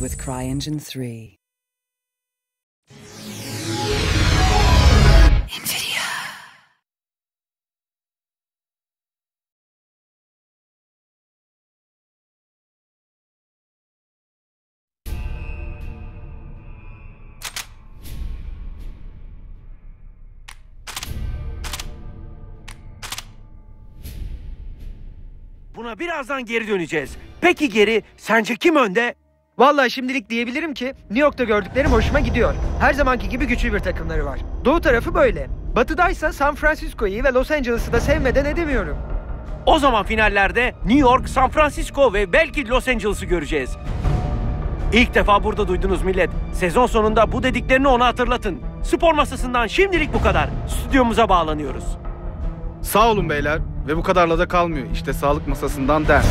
With CryEngine 3. NVIDIA. Buna birazdan geri döneceğiz. Peki geri sence kim önde? Vallahi şimdilik diyebilirim ki New York'ta gördüklerim hoşuma gidiyor. Her zamanki gibi güçlü bir takımları var. Doğu tarafı böyle. Batıdaysa San Francisco'yu ve Los Angeles'ı da sevmeden edemiyorum. O zaman finallerde New York, San Francisco ve belki Los Angeles'ı göreceğiz. İlk defa burada duydunuz millet. Sezon sonunda bu dediklerini ona hatırlatın. Spor masasından şimdilik bu kadar. Stüdyomuza bağlanıyoruz. Sağ olun beyler. Ve bu kadarla da kalmıyor. İşte sağlık masasından der.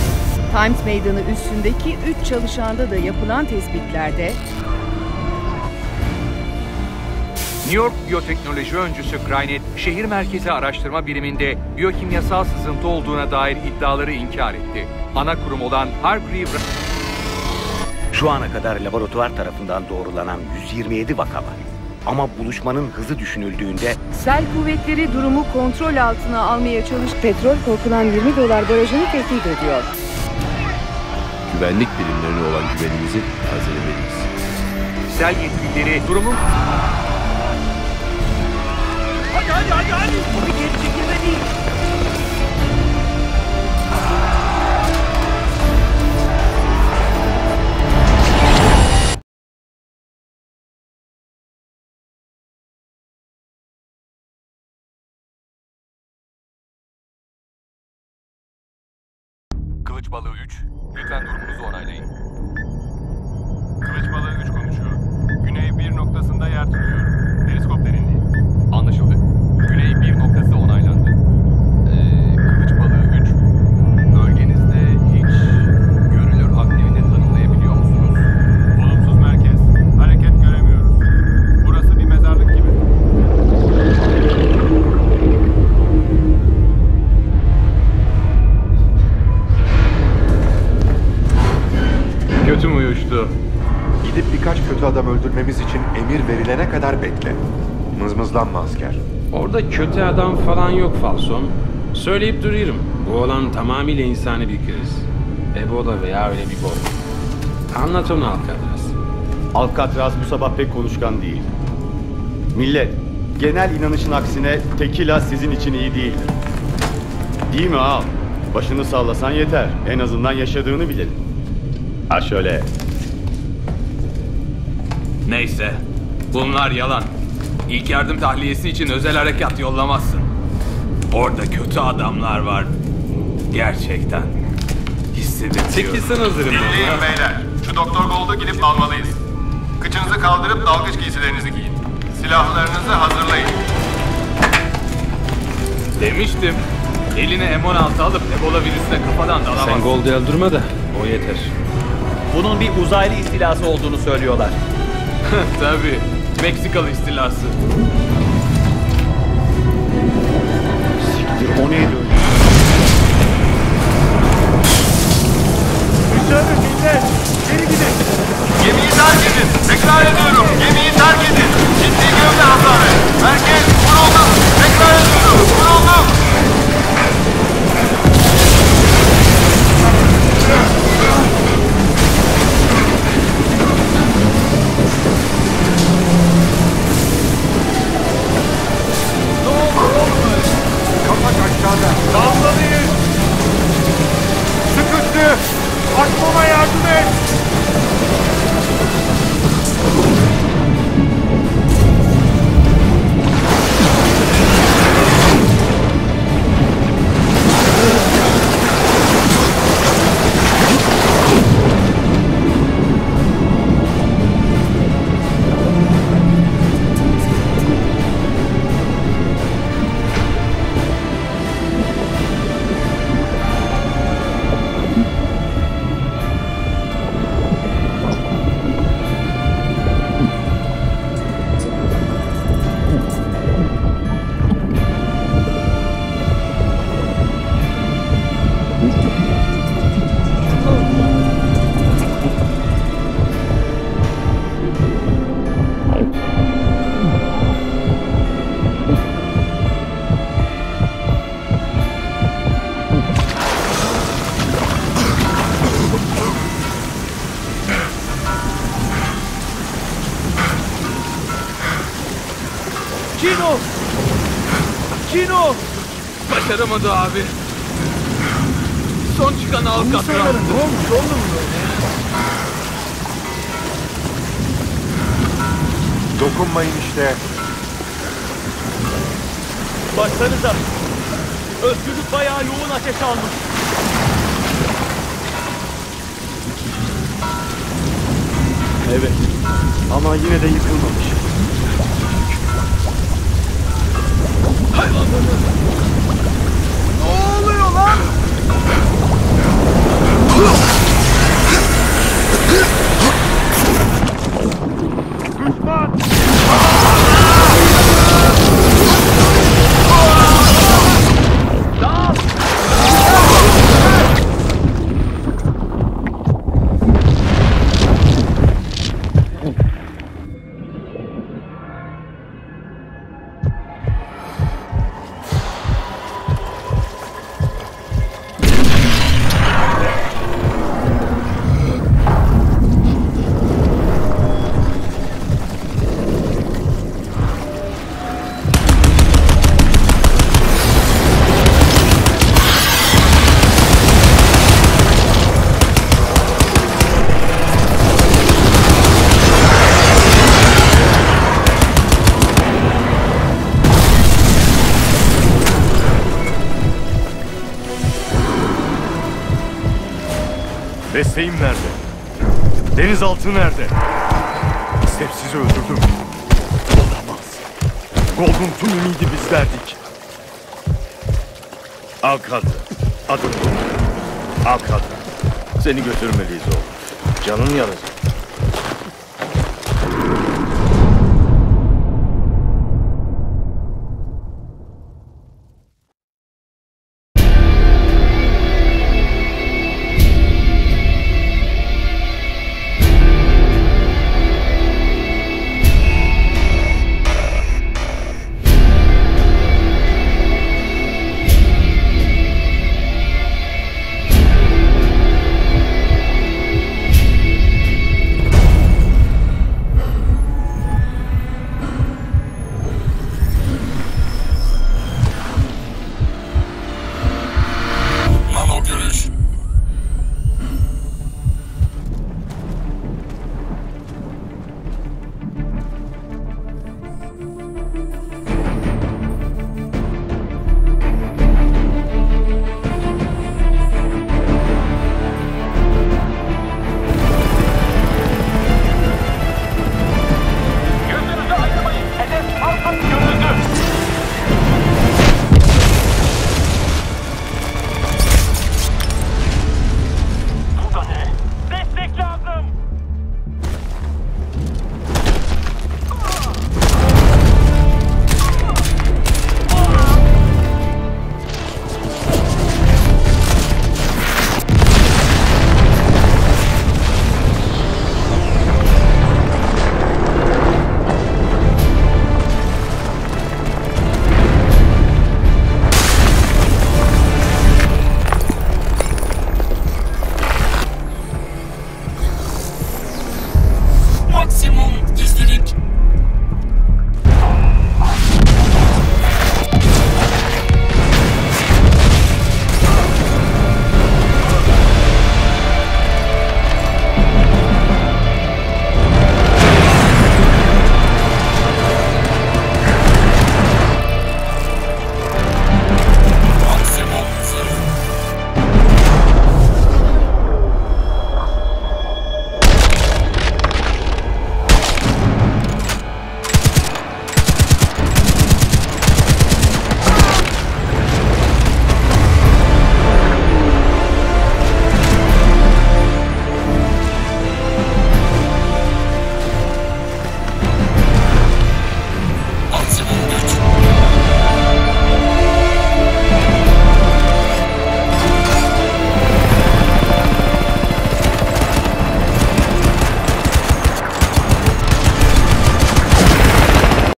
Times Meydanı üstündeki 3 çalışanda da yapılan tespitlerde New York biyoteknoloji öncüsü Grynet, şehir merkezi araştırma biriminde biyokimyasal sızıntı olduğuna dair iddiaları inkar etti. Ana kurum olan Hargreave... Şu ana kadar laboratuvar tarafından doğrulanan 127 vaka var. Ama buluşmanın hızı düşünüldüğünde sel kuvvetleri durumu kontrol altına almaya çalış. Petrol korkulan 20 dolar barajını tehdit ediyor. Güvenlik birimlerine olan güvenimizi tazelemeliyiz. Sel yetkilileri durumun... Hadi hadi hadi hadi. Bu bir geri çekilme değil. Kılıç balığı 3, lütfen durumunuzu onaylayın. Kılıç balığı 3 konuşuyor. Güney 1 noktasında yer tutuyor. Verilene kadar bekle. Mızmızlanma asker. Orada kötü adam falan yok Falson. Söyleyip duruyorum. Bu olan tamamıyla insani bir kriz. Ebola veya öyle bir bok. Anlat onu Alcatraz. Alcatraz bu sabah pek konuşkan değil. Millet, genel inanışın aksine tekila sizin için iyi değildir. Değil mi ağam? Başını sallasan yeter. En azından yaşadığını bilelim. Ha şöyle. Neyse. Bunlar yalan. İlk yardım tahliyesi için özel harekat yollamazsın. Orada kötü adamlar var. Gerçekten. Hissedebiliyorum. Çekilsen hazırım. Dinleyin beyler. Şu Doktor Gold'u gidip almalıyız. Kıçınızı kaldırıp dalgıç giysilerinizi giyin. Silahlarınızı hazırlayın. Demiştim. Eline M16 alıp Ebola virüsüne kafadan dalamazsın. Sen Gold'u öldürme de o yeter. Bunun bir uzaylı istilası olduğunu söylüyorlar. Tabii. Meksikalı istilası. Cino! Cino! Başaramadı abi. Son çıkan Alcatraz. Ne olmuş oğlum böyle? Dokunmayın işte. Baksanıza. Özgürlük bayağı yoğun ateş almış. Evet. Ama yine de yıkılmamış. Desteğim nerede? Denizaltı nerede? Stepsiz'i öldürdüm. Olamaz. Golden tüm ümidi bizlerdik. Alcatraz. Adım bu. Alcatraz. Seni götürmeliyiz oğlum. Canın yanacak.